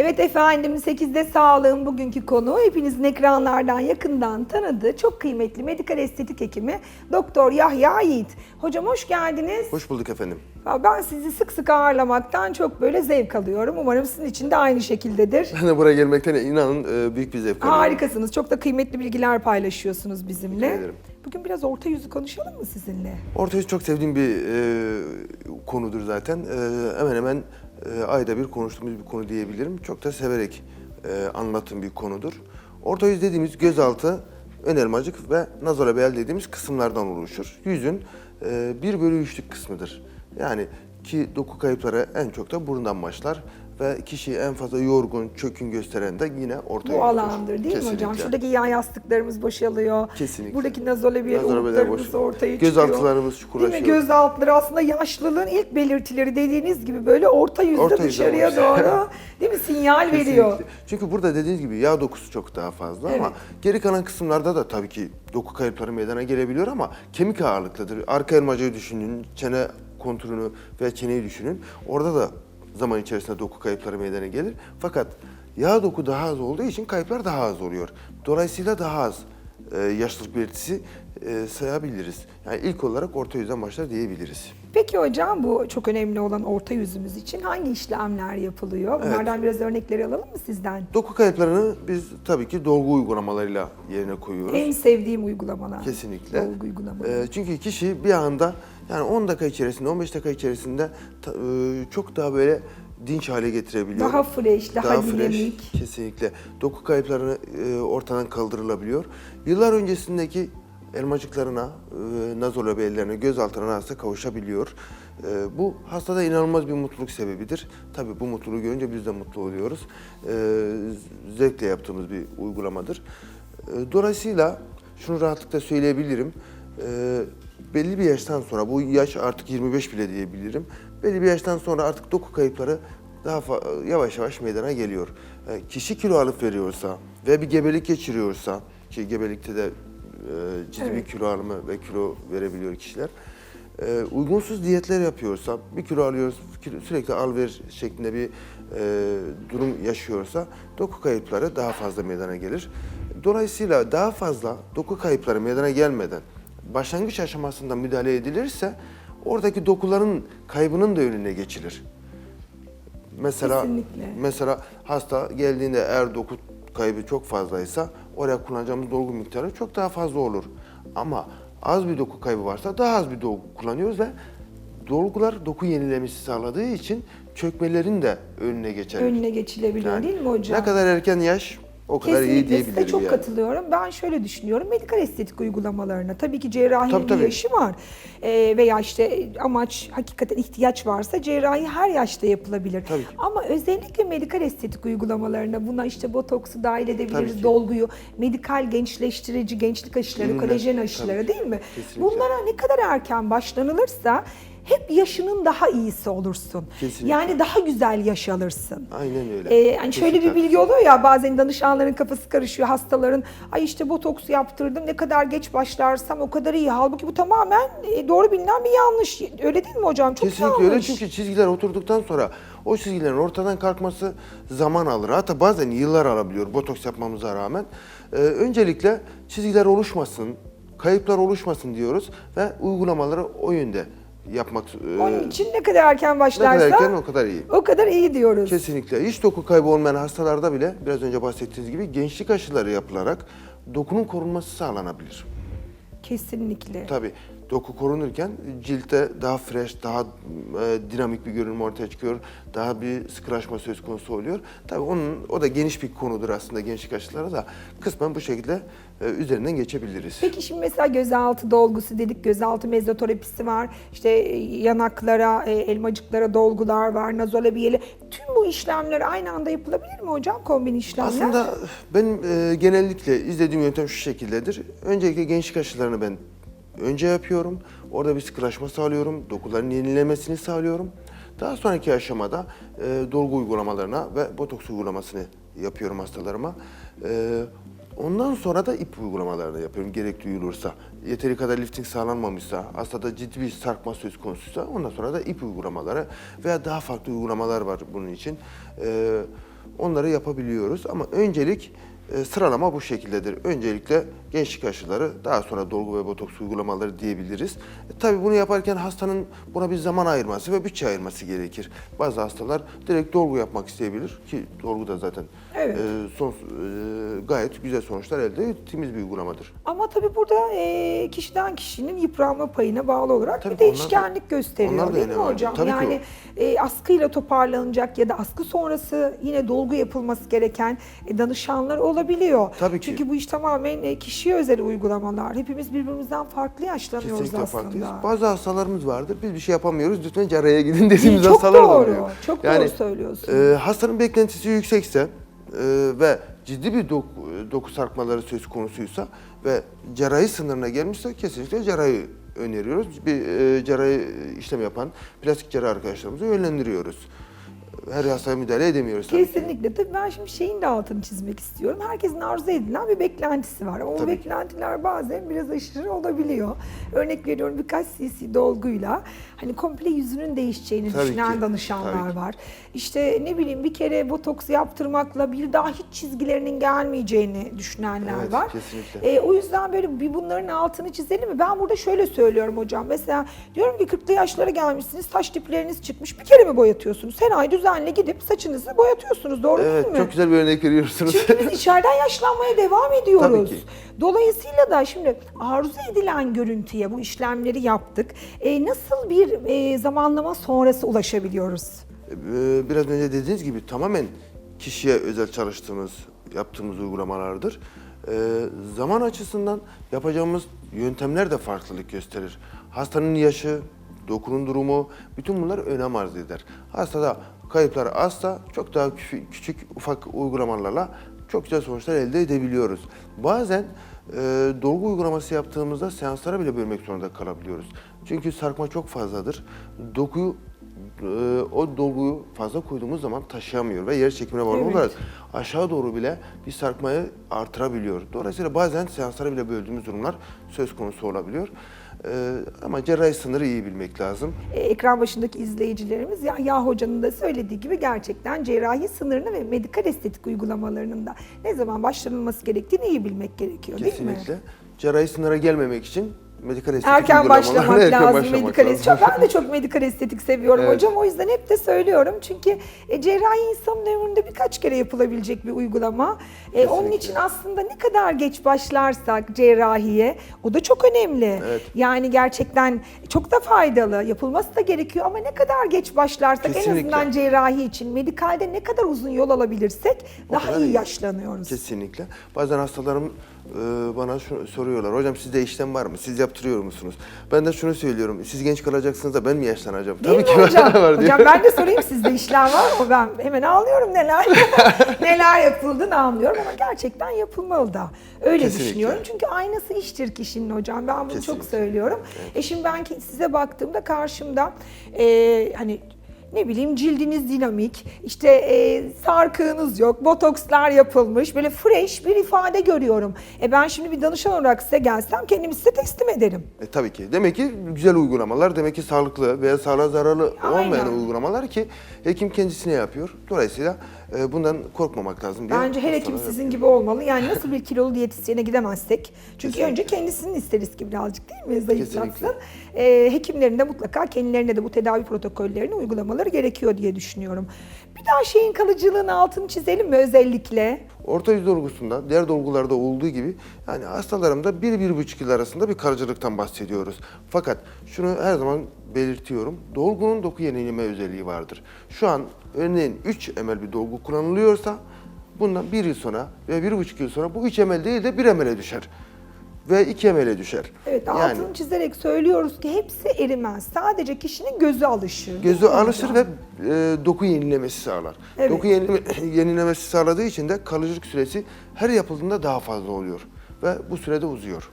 Evet efendim 8'de sağlığın bugünkü konu hepinizin ekranlardan yakından tanıdığı çok kıymetli medikal estetik hekimi Doktor Yahya Yiğit. Hocam hoş geldiniz. Hoş bulduk efendim. Ben sizi sık sık ağırlamaktan çok böyle zevk alıyorum. Umarım sizin için de aynı şekildedir. Ben de buraya gelmekten inanın e, büyük bir zevk alıyorum. Harikasınız. Çok da kıymetli bilgiler paylaşıyorsunuz bizimle. Teşekkür ederim. Bugün biraz orta yüzü konuşalım mı sizinle? Orta yüz çok sevdiğim bir e, konudur zaten. E, hemen hemen e, ayda bir konuştuğumuz bir konu diyebilirim. Çok da severek e, anlattığım bir konudur. Orta yüz dediğimiz gözaltı, ön elmacık ve nazolabial dediğimiz kısımlardan oluşur. Yüzün e, 1 bölü 3'lük kısmıdır. Yani ki doku kayıpları en çok da burundan başlar ve kişiyi en fazla yorgun, çökün gösteren de yine orta Bu alandır değil mi hocam? Kesinlikle. Şuradaki yağ yastıklarımız boşalıyor. Kesinlikle. Buradaki Nazolabial umutlarımız ortaya Göz çıkıyor. altılarımız Değil çukurlaşıyor. mi? Göz altları aslında yaşlılığın ilk belirtileri dediğiniz gibi böyle orta yüzde Orta yüzde dışarıya var. doğru değil mi sinyal veriyor. Kesinlikle. Çünkü burada dediğiniz gibi yağ dokusu çok daha fazla ama Evet. geri kalan kısımlarda da tabii ki doku kayıpları meydana gelebiliyor ama kemik ağırlıklıdır. Arka elmacayı düşünün, çene kontürünü ve çeneyi düşünün. Orada da zaman içerisinde doku kayıpları meydana gelir. Fakat yağ doku daha az olduğu için kayıplar daha az oluyor. Dolayısıyla daha az e, yaşlılık belirtisi e, sayabiliriz. Yani ilk olarak orta yüzden başlar diyebiliriz. Peki hocam bu çok önemli olan orta yüzümüz için hangi işlemler yapılıyor? Bunlardan biraz örnekleri alalım mı sizden? Doku kayıplarını biz tabii ki dolgu uygulamalarıyla yerine koyuyoruz. En sevdiğim uygulamalar. Kesinlikle. Dolgu uygulamaları. Ee, çünkü kişi bir anda yani 10 dakika içerisinde, 15 dakika içerisinde ta- e, çok daha böyle dinç hale getirebiliyor. Daha fresh, daha dinamik. Kesinlikle. Doku kayıplarını e, ortadan kaldırılabiliyor. Yıllar öncesindeki elmacıklarına, e, nazolabellerine, göz altına hasta kavuşabiliyor. E, bu hastada inanılmaz bir mutluluk sebebidir. Tabii bu mutluluğu görünce biz de mutlu oluyoruz. E, zevkle yaptığımız bir uygulamadır. E, dolayısıyla şunu rahatlıkla söyleyebilirim. E, belli bir yaştan sonra, bu yaş artık 25 bile diyebilirim. Belli bir yaştan sonra artık doku kayıpları daha yavaş yavaş meydana geliyor. E, kişi kilo alıp veriyorsa ve bir gebelik geçiriyorsa, ki gebelikte de e, ciddi bir Evet. kilo alımı ve kilo verebiliyor kişiler. E, uygunsuz diyetler yapıyorsa, bir kilo alıyoruz, sürekli al ver şeklinde bir e, durum yaşıyorsa doku kayıpları daha fazla meydana gelir. Dolayısıyla daha fazla doku kayıpları meydana gelmeden başlangıç aşamasında müdahale edilirse oradaki dokuların kaybının da önüne geçilir. Mesela Kesinlikle. mesela hasta geldiğinde eğer doku kaybı çok fazlaysa oraya kullanacağımız dolgu miktarı çok daha fazla olur. Ama az bir doku kaybı varsa daha az bir dolgu kullanıyoruz ve dolgular doku yenilemesi sağladığı için çökmelerin de önüne geçer. Önüne geçilebiliyor Yani değil mi hocam? Ne kadar erken yaş o kadar iyi Kesinlikle diyebilirim size çok yani. katılıyorum. Ben şöyle düşünüyorum. Medikal estetik uygulamalarına tabii ki cerrahi Tabii, bir tabii. yaşı var. Ee, veya işte amaç hakikaten ihtiyaç varsa cerrahi her yaşta yapılabilir. Tabii ki. Ama özellikle medikal estetik uygulamalarına buna işte botoksu dahil Tabii edebiliriz, dolguyu, medikal gençleştirici, gençlik aşıları, Ürünler, kolajen tabii aşıları ki. değil mi? Kesinlikle. Bunlara ne kadar erken başlanılırsa hep yaşının daha iyisi olursun. Kesinlikle. Yani daha güzel yaş alırsın. Aynen öyle. Ee, yani şöyle bir bilgi oluyor ya bazen danışanların kafası karışıyor hastaların. Ay işte botoks yaptırdım ne kadar geç başlarsam o kadar iyi. Halbuki bu tamamen e, doğru bilinen bir yanlış. Öyle değil mi hocam? Çok Kesinlikle yanlış. öyle çünkü çizgiler oturduktan sonra o çizgilerin ortadan kalkması zaman alır. Hatta bazen yıllar alabiliyor botoks yapmamıza rağmen. Ee, öncelikle çizgiler oluşmasın, kayıplar oluşmasın diyoruz ve uygulamaları o yönde yapmak e, Onun için ne kadar erken ne başlarsa kadar erken o kadar iyi. o kadar iyi diyoruz. Kesinlikle. Hiç doku kaybı olmayan hastalarda bile biraz önce bahsettiğiniz gibi gençlik aşıları yapılarak dokunun korunması sağlanabilir. Kesinlikle. Tabii doku korunurken ciltte daha fresh, daha e, dinamik bir görünüm ortaya çıkıyor. Daha bir sıkılaşma söz konusu oluyor. Tabii onun o da geniş bir konudur aslında gençlik aşıları da kısmen bu şekilde e, üzerinden geçebiliriz. Peki şimdi mesela gözaltı dolgusu dedik, gözaltı mezoterapisi var. İşte e, yanaklara, e, elmacıklara dolgular var, nazolabiyeli. Tüm bu işlemler aynı anda yapılabilir mi hocam? Kombin işlemler. Aslında benim e, genellikle izlediğim yöntem şu şekildedir. Öncelikle gençlik aşılarını ben önce yapıyorum. Orada bir sıkılaşma sağlıyorum. Dokuların yenilemesini sağlıyorum. Daha sonraki aşamada e, dolgu uygulamalarına ve botoks uygulamasını yapıyorum hastalarıma. E, ondan sonra da ip uygulamalarını yapıyorum gerek duyulursa. Yeteri kadar lifting sağlanmamışsa, hastada ciddi bir sarkma söz konusuysa ondan sonra da ip uygulamaları veya daha farklı uygulamalar var bunun için. E, onları yapabiliyoruz. Ama öncelik e, sıralama bu şekildedir. Öncelikle gençlik aşıları, daha sonra dolgu ve botoks uygulamaları diyebiliriz. E, tabii bunu yaparken hastanın buna bir zaman ayırması ve bütçe ayırması gerekir. Bazı hastalar direkt dolgu yapmak isteyebilir ki dolgu da zaten Evet. e, son, e, gayet güzel sonuçlar elde ettiğimiz bir uygulamadır. Ama tabii burada e, kişiden kişinin yıpranma payına bağlı olarak Tabii bir onlar da- değişkenlik gösteriyor onlar da değil mi hocam? Tabii yani e, askıyla toparlanacak ya da askı sonrası yine dolgu yapılması gereken e, danışanlar olabiliyor. Tabii ki. Çünkü bu iş tamamen e, kişiye özel uygulamalar. Hepimiz birbirimizden farklı yaşlanıyoruz Kesinlikle aslında. farklıyız. Bazı hastalarımız vardır. Biz bir şey yapamıyoruz. Lütfen cerrahiye gidin dediğimiz Çok hastalar da doğru, oluyor. çok Yani, doğru söylüyorsun. e, hastanın beklentisi yüksekse e, ve ciddi bir doku, doku sarkmaları söz konusuysa ve cerrahi sınırına gelmişse kesinlikle cerrahi öneriyoruz. Bir e, cerrahi işlem yapan plastik cerrah arkadaşlarımızı yönlendiriyoruz. Her hastaya müdahale edemiyoruz tabii ki. Kesinlikle. Tabii ben şimdi şeyin de altını çizmek istiyorum. Herkesin arzu edilen bir beklentisi var. Ama o Tabii ki. beklentiler bazen biraz aşırı olabiliyor. Örnek veriyorum birkaç cc dolguyla hani komple yüzünün değişeceğini Tabii düşünen ki, danışanlar tabii ki. var. İşte ne bileyim bir kere botoks yaptırmakla bir daha hiç çizgilerinin gelmeyeceğini düşünenler Evet, var. kesinlikle. E, o yüzden böyle bir bunların altını çizelim mi? Ben burada şöyle söylüyorum hocam. Mesela diyorum ki 40'lı yaşlara gelmişsiniz, saç dipleriniz çıkmış. Bir kere mi boyatıyorsunuz? Her ay düzenli gidip saçınızı boyatıyorsunuz. Doğru Evet, değil mi? çok güzel bir örnek veriyorsunuz. Çünkü biz içeriden yaşlanmaya devam ediyoruz. Tabii ki. Dolayısıyla da şimdi arzu edilen görüntüye bu işlemleri yaptık. E, nasıl bir e, zamanlama sonrası ulaşabiliyoruz? Ee, Biraz önce dediğiniz gibi tamamen kişiye özel çalıştığımız, yaptığımız uygulamalardır. Ee, Zaman açısından yapacağımız yöntemler de farklılık gösterir. Hastanın yaşı, dokunun durumu, bütün bunlar önem arz eder. Hastada kayıplar azsa çok daha küçük, ufak uygulamalarla çok güzel sonuçlar elde edebiliyoruz. Bazen e, dolgu uygulaması yaptığımızda seanslara bile bölmek zorunda kalabiliyoruz. Çünkü sarkma çok fazladır. Dokuyu e, o dolguyu fazla koyduğumuz zaman taşıyamıyor ve yer çekimine bağlı Evet. olarak aşağı doğru bile bir sarkmayı artırabiliyor. Dolayısıyla bazen seanslara bile böldüğümüz durumlar söz konusu olabiliyor. E, ama cerrahi sınırı iyi bilmek lazım. E, ekran başındaki izleyicilerimiz Yahya Hoca'nın da söylediği gibi gerçekten cerrahi sınırını ve medikal estetik uygulamalarının da ne zaman başlanılması gerektiğini iyi bilmek gerekiyor değil mi? Kesinlikle. Cerrahi sınıra gelmemek için medikal estetik Erken uygulamalara başlamak erken lazım başlamak medikal lazım. estetik. Ben de çok medikal estetik seviyorum Evet. hocam. O yüzden hep de söylüyorum. Çünkü e, cerrahi insanın ömründe birkaç kere yapılabilecek bir uygulama. E, onun için aslında ne kadar geç başlarsak cerrahiye o da çok önemli. Evet. Yani gerçekten çok da faydalı. Yapılması da gerekiyor ama ne kadar geç başlarsak en Kesinlikle. azından cerrahi için medikalde ne kadar uzun yol alabilirsek O daha iyi yaşlanıyoruz. Kesinlikle. Bazen hastalarım bana şunu soruyorlar. Hocam sizde işlem var mı? Siz yaptırıyor musunuz? Ben de şunu söylüyorum. Siz genç kalacaksınız da ben mi yaşlanacağım? Değil mi ki hocam? var diyor. hocam ben de sorayım sizde işlem var mı? Ben hemen anlıyorum neler neler yapıldığını anlıyorum ama gerçekten yapılmalı da. Öyle Kesinlikle. düşünüyorum. Çünkü aynası iştir kişinin hocam. Ben bunu çok Kesinlikle. söylüyorum. E şimdi ben size baktığımda karşımda e, hani ne bileyim cildiniz dinamik, işte e, sarkığınız yok, botokslar yapılmış, böyle fresh bir ifade görüyorum. E ben şimdi bir danışan olarak size gelsem kendimi size teslim ederim. E, tabii ki. Demek ki güzel uygulamalar, demek ki sağlıklı veya sağlığa zararlı Aynen. olmayan uygulamalar ki hekim kendisine yapıyor. Dolayısıyla e, bundan korkmamak lazım diye. Bence her hekim sizin gibi olmalı. Yani nasıl bir kilolu diyetisyene gidemezsek. Çünkü Kesinlikle. önce kendisinin isteriz ki birazcık değil mi? Zayıflatsın. Ee, hekimlerin de mutlaka kendilerine de bu tedavi protokollerini uygulamaları gerekiyor diye düşünüyorum. Bir daha şeyin kalıcılığın altını çizelim mi özellikle? Orta yüz dolgusunda, diğer dolgularda olduğu gibi yani hastalarımda 1-1,5 yıl arasında bir kalıcılıktan bahsediyoruz. Fakat şunu her zaman belirtiyorum. Dolgunun doku yenileme özelliği vardır. Şu an örneğin 3 ml bir dolgu kullanılıyorsa bundan 1 yıl sonra ve 1,5 yıl sonra bu 3 ml değil de 1 ml'e düşer. Ve 2 ml'e düşer. Evet yani altını çizerek söylüyoruz ki hepsi erimez. Sadece kişinin gözü alışır. gözü alışır ve e, doku yenilemesi sağlar. Evet. Doku yenileme, yenilemesi sağladığı için de kalıcılık süresi her yapıldığında daha fazla oluyor ve bu sürede uzuyor.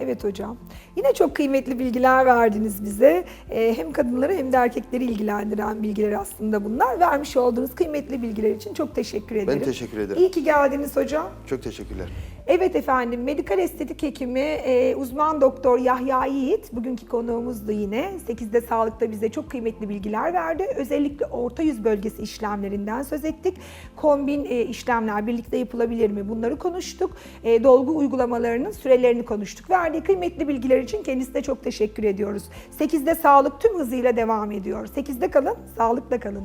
Evet hocam. Yine çok kıymetli bilgiler verdiniz bize. Ee, hem kadınları hem de erkekleri ilgilendiren bilgiler aslında bunlar. Vermiş olduğunuz kıymetli bilgiler için çok teşekkür ederim. teşekkür ederim. İyi ki geldiniz hocam. Çok teşekkürler. Evet efendim, medikal estetik hekimi e, uzman doktor Yahya Yiğit bugünkü konuğumuzdu yine. 8'de Sağlık'ta bize çok kıymetli bilgiler verdi. Özellikle orta yüz bölgesi işlemlerinden söz ettik. Kombin e, işlemler birlikte yapılabilir mi? Bunları konuştuk. E, dolgu uygulamalarının sürelerini konuştuk. Verdiği kıymetli bilgiler için kendisine çok teşekkür ediyoruz. 8'de Sağlık tüm hızıyla devam ediyor. 8'de kalın, sağlıkla kalın.